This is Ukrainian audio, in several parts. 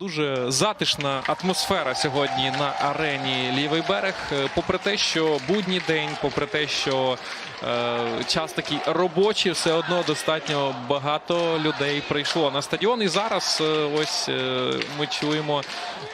Дуже затишна атмосфера сьогодні на арені Лівий берег. Е, Попри те, що будній день, попри те, що е, час такий робочий, все одно достатньо багато людей прийшло на стадіон. І зараз е, ось е, ми чуємо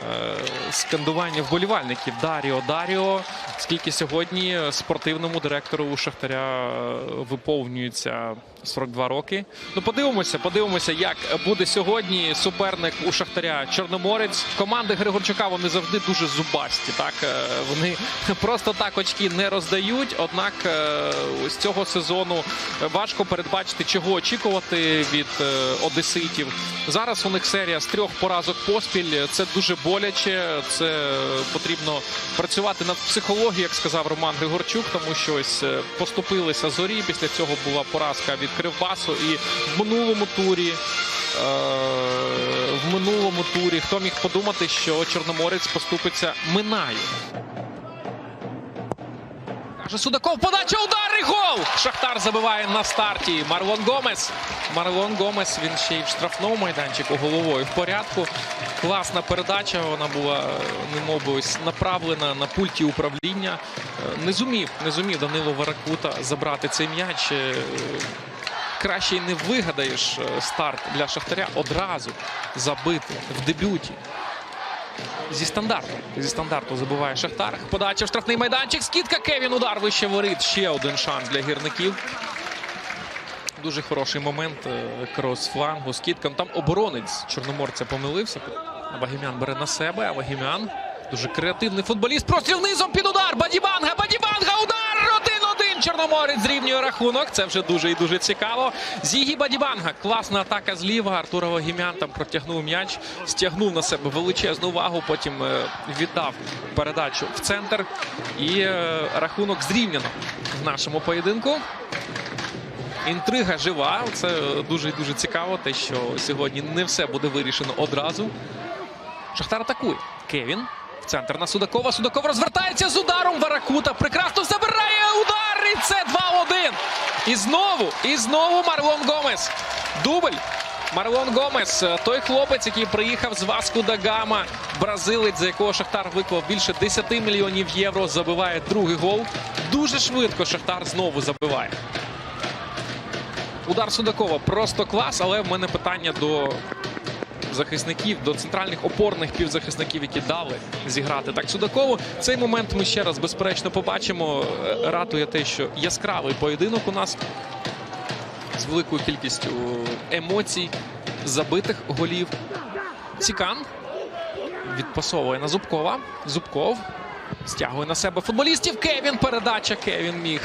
е, скандування вболівальників Даріо Даріо. Скільки сьогодні спортивному директору у Шахтаря е, виповнюється 42 роки. Ну, подивимося, подивимося, як буде сьогодні суперник у Шахтаря Чорноморець. Команди Григорчука вони завжди дуже зубасті. Так Е, вони просто так очки не роздають. Однак е, з цього сезону важко передбачити, чого очікувати від е, одеситів. Зараз у них серія з трьох поразок поспіль. Це дуже боляче. Це потрібно працювати над психологією, як сказав Роман Григорчук, тому що ось е, поступилися зорі. Після цього була поразка від Кривбасу. І в минулому турі. Е, В минулому турі хто міг подумати, що Чорноморець поступиться Минаю. Каже Судаков, подача, удар і гол! Шахтар забиває на старті. Марлон Гомес. Марлон Гомес, він ще й в штрафному майданчику головою в порядку. Класна передача. Вона була немовби ось направлена на пульті управління. Е, Не зумів, не зумів Данило Варакута забрати цей м'яч. Краще не вигадаєш е, старт для Шахтаря одразу забити в дебюті. Зі стандарту. Зі стандарту забиває Шахтар. Подача в штрафний майданчик. Скидка Кевін. Удар вище воріт. Ще один шанс для гірників. Дуже хороший момент. е, Крос флангу. Скидка. Там оборонець Чорноморця помилився. Вагімян бере на себе. А Вагімян дуже креативний футболіст. Простріл низом під удар. Бадібанга. Бадібанга. Удар. 1-1. Чорноморець зрівнює рахунок. Це вже дуже і дуже цікаво. Зігі Бадібанга. Класна атака зліва. Артура Вагімян там протягнув м'яч, стягнув на себе величезну увагу. Потім е, віддав передачу в центр. І е, рахунок зрівняно в нашому поєдинку. Інтрига жива. Це дуже і дуже цікаво. Те, що сьогодні не все буде вирішено одразу. Шахтар атакує. Кевін. В центр на Судакова. Судаков розвертається з ударом. Варакута прекрасно забирає удар. І це 2-1. І знову, і знову Марлон Гомес. Дубль. Марлон Гомес, е, той хлопець, який приїхав з Васку да Гама, бразилець, за якого Шахтар виклав більше 10 мільйонів євро, забиває другий гол. Дуже швидко Шахтар знову забиває. Удар Судакова просто клас, але в мене питання до захисників, до центральних опорних півзахисників, які дали зіграти так Судакову. Цей момент ми ще раз безперечно побачимо. Е, Ратує те, що яскравий поєдинок у нас з великою кількістю емоцій, забитих голів. Цікан відпасовує на Зубкова. Зубков стягує на себе футболістів. Кевін. Передача. Кевін міг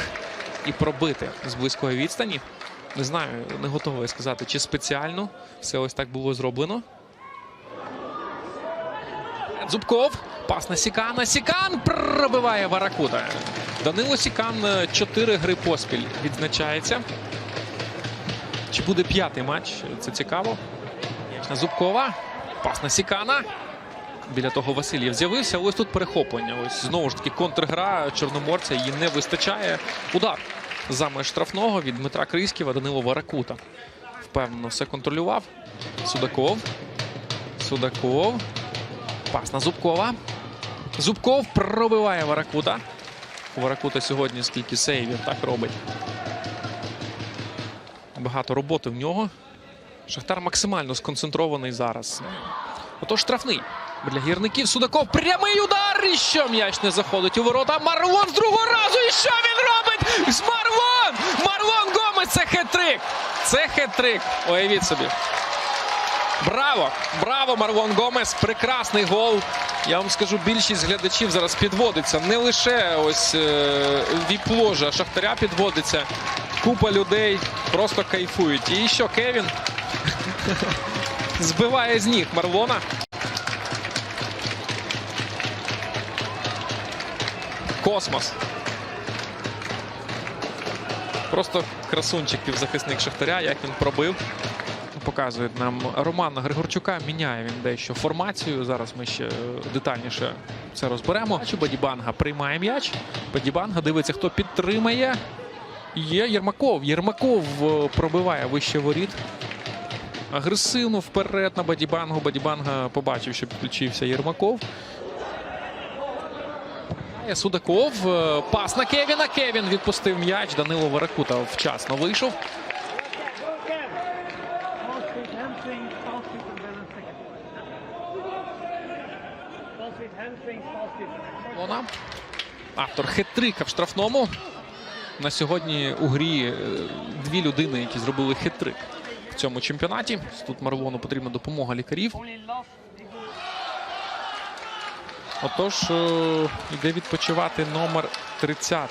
і пробити з близької відстані. Не знаю, не готовий сказати, чи спеціально все ось так було зроблено. Зубков. Пас на Сікана. Сікан пробиває Варакута. Данило Сікан е, чотири гри поспіль відзначається. Чи буде п'ятий матч? Це цікаво. На Зубкова. Пас на Сікана. Біля того Васильєв з'явився. Ось тут перехоплення. Ось знову ж таки контргра Чорноморця. Її не вистачає. Удар за меж штрафного від Дмитра Крисківа Данило Варакута. Впевнено, все контролював. Судаков. Судаков. Пас на Зубкова. Зубков пробиває Варакута. Варакута сьогодні скільки сейвів так робить. Багато роботи в нього. Шахтар максимально сконцентрований зараз. Отож штрафний для гірників. Судаков прямий удар. І що м'яч не заходить у ворота. Марлон з другого разу. І що він робить? З Марлон! Марлон Гомес. Це хет-трик. Це хет-трик. Уявіть собі. Браво! Браво, Марлон Гомес! Прекрасний гол. Я вам скажу, більшість глядачів зараз підводиться. Не лише ось е, віп-ложа Шахтаря підводиться. Купа людей просто кайфують. І що Кевін збиває з ніг Марлона. Космос. Просто красунчик півзахисник Шахтаря, як він пробив. Показує нам Романа Григорчука. Міняє він дещо формацію. Зараз ми ще детальніше це розберемо. Бадібанга приймає м'яч. Бадібанга дивиться, хто підтримає. Є Єрмаков. Єрмаков е, пробиває вище воріт. агресивно вперед на Бадібангу. Бадібанга побачив, що підключився Єрмаков. Судаков. е, Пас на Кевіна. Кевін відпустив м'яч. Данило Варакута вчасно вийшов. Лона. Автор хет-трика в штрафному. На сьогодні у грі е, дві людини, які зробили хет-трик в цьому чемпіонаті. Тут Марлону потрібна допомога лікарів. Отож, е, йде відпочивати номер 30.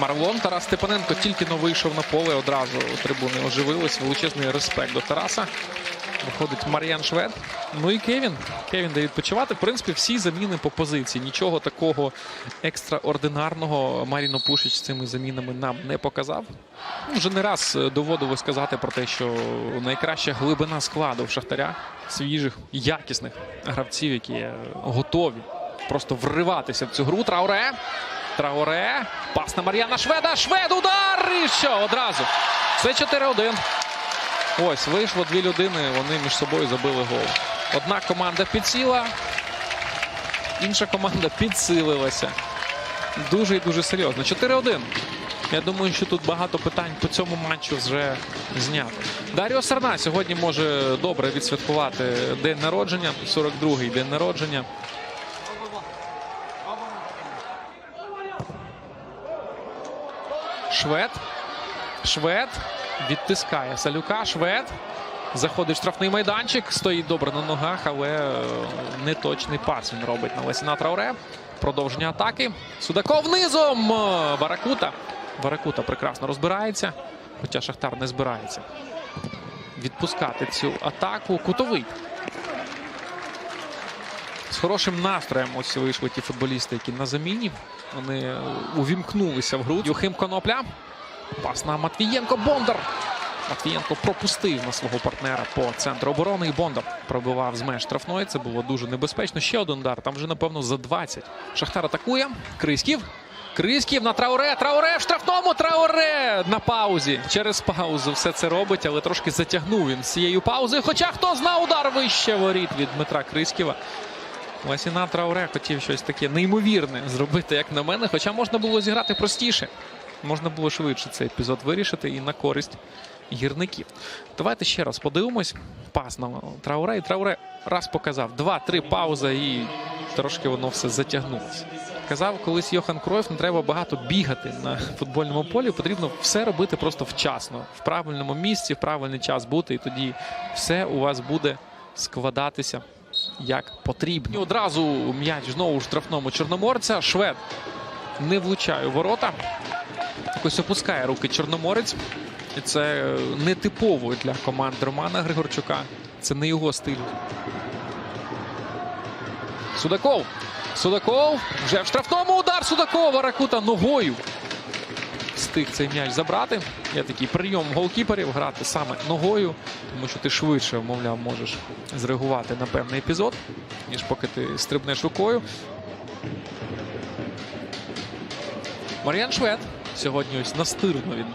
Марлон Тарас Степаненко тільки но вийшов на поле. Одразу трибуни оживились. Величезний респект до Тараса. Виходить Мар'ян Швед. Ну і Кевін. Кевін де відпочивати. В принципі, всі заміни по позиції. Нічого такого екстраординарного Маріно Пушич цими замінами нам не показав. Ну, Вже не раз е, доводилось сказати про те, що найкраща глибина складу в Шахтаря свіжих, якісних гравців, які готові просто вриватися в цю гру. Трауре. Трауре. Пас на Мар'яна Шведа. Швед удар! І що? Одразу. Це 4-1. Ось вийшло дві людини. Вони між собою забили гол. Одна команда підсіла, інша команда підсилилася. Дуже і дуже серйозно. 4-1. Я думаю, що тут багато питань по цьому матчу вже знято. Даріо Сарна сьогодні може добре відсвяткувати день народження, 42-й день народження. Швед. Швед відтискає Салюка. Швед. Заходить в штрафний майданчик. Стоїть добре на ногах, але е, неточний пас він робить на Лесіна Трауре. Продовження атаки. Судаков низом. Е, Баракута. Баракута прекрасно розбирається. Хоча Шахтар не збирається відпускати цю атаку. Кутовий. З хорошим настроєм ось вийшли ті футболісти, які на заміні. Вони е, увімкнулися в гру. Юхим Конопля. Пас на Матвієнко. Бондар. Матвієнко пропустив на свого партнера по центру оборони. І Бондар пробивав з меж штрафної. Це було дуже небезпечно. Ще один удар. Там вже, напевно, за 20. Шахтар атакує. Криськів. Криськів на Трауре. Трауре в штрафному. Трауре на паузі. Через паузу все це робить, але трошки затягнув він з цією паузою. Хоча хто зна удар вище воріт від Дмитра Криськіва. Ласіна Трауре хотів щось таке неймовірне зробити, як на мене. Хоча можна було зіграти простіше. Можна було швидше цей епізод вирішити і на користь гірників. Давайте ще раз подивимось. Пас на Трауре. І Трауре раз показав. Два-три пауза і трошки воно все затягнулося. Казав колись Йохан Кройф, не треба багато бігати на футбольному полі. Потрібно все робити просто вчасно, в правильному місці, в правильний час бути, і тоді все у вас буде складатися як потрібно. І одразу м'яч знову штрафному чорноморця. Швед не влучає у ворота. Якось опускає руки Чорноморець. І це е, нетипово для команди Романа Григорчука. Це не його стиль. Судаков. Судаков. Вже в штрафному удар Судакова. Ракута ногою. Встиг цей м'яч забрати. Є такий прийом голкіперів грати саме ногою, тому що ти швидше, мовляв, можеш зреагувати на певний епізод, ніж поки ти стрибнеш рукою. Мар'ян Швед сьогодні ось настирно він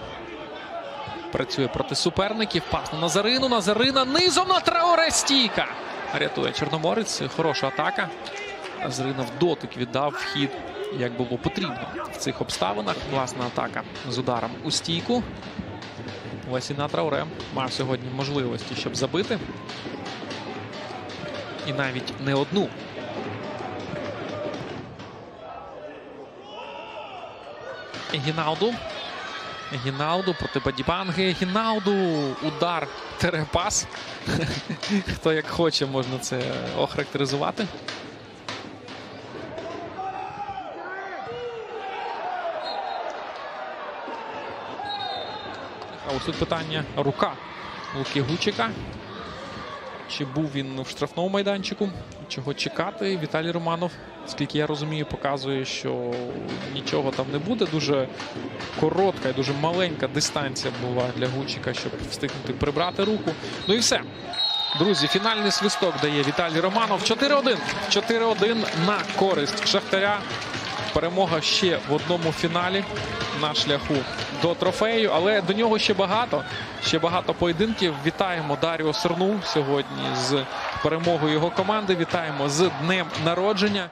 працює проти суперників. Пас на Назарину. Назарина низом на Трауре стійка. Рятує Чорноморець. Хороша атака. Назарина в дотик віддав вхід, як було потрібно в цих обставинах. Класна атака з ударом у стійку. Лесіна Трауре мав сьогодні можливості, щоб забити. І навіть не одну. Гінауду. Гінауду проти Бадібанги. Гінауду. Удар. Терепас. Хто як хоче, можна це охарактеризувати. А ось тут питання рука Луки Гучика. Чи був він в штрафному майданчику? Чого чекати? Віталій Романов, скільки я розумію, показує, що нічого там не буде. Дуже коротка і дуже маленька дистанція була для Гучика, щоб встигнути прибрати руку. Ну і все. Друзі, фінальний свисток дає Віталій Романов. 4-1. 4-1 на користь Шахтаря. Перемога ще в одному фіналі на шляху до трофею, але до нього ще багато. Ще багато поєдинків. Вітаємо Даріо Серну сьогодні з перемогою його команди. Вітаємо з днем народження.